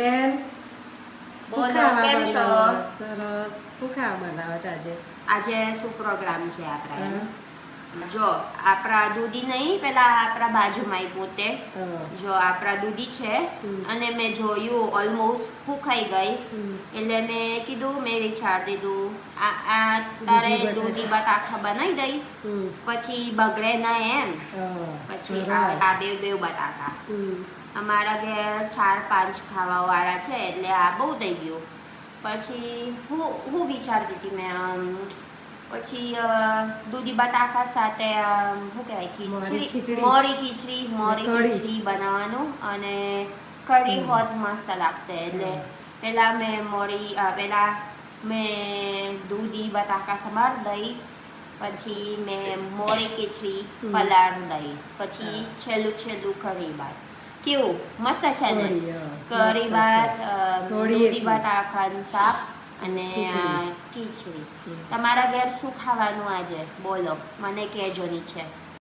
મિલન બોલો, કેમ છો? સરસ શું ખાવા બનાવો છો આજે આજે શું પ્રોગ્રામ છે આપણા. જો આપણા દૂધી નહીં પેલા આપણા બાજુમાં પોતે. જો આપણા દૂધી છે. અને મેં જોયું ઓલમોસ્ટ સુકાઈ ગઈ. એટલે મેં કીધું મેં વિચાર દીધું આ તારે દૂધી. દૂધી બટાકા બનાવી દઈશ. પછી બગડે ના એમ. પછી આ બે બે બટાકા. અમારા ઘેર ચાર પાંચ ખાવાવાળા છે એટલે આ બહુ થઈ ગયું પછી હું હું વિચારતી હતી મેં પછી દૂધી બટાકા સાથે શું કહેવાય ખીચડી. મોરી ખીચડી મોરી ખીચડી બનાવવાનું અને કઢી. હોત મસ્ત લાગશે એટલે પહેલાં પેલા મેં મોરી પહેલાં મેં દૂધી બટાકા સમાર દઈશ પછી મેં મોરી ખીચડી. પલાળ દઈશ પછી છેલ્લું છેલ્લું કઢી ભાત કેવું મસ્ત છે ને. કરી ભાત. દૂધી એકદમ. બટાકાનું શાક અને ખીચડી. તમારા ઘેર શું ખાવાનું આજે બોલો મને કહેજો નીચે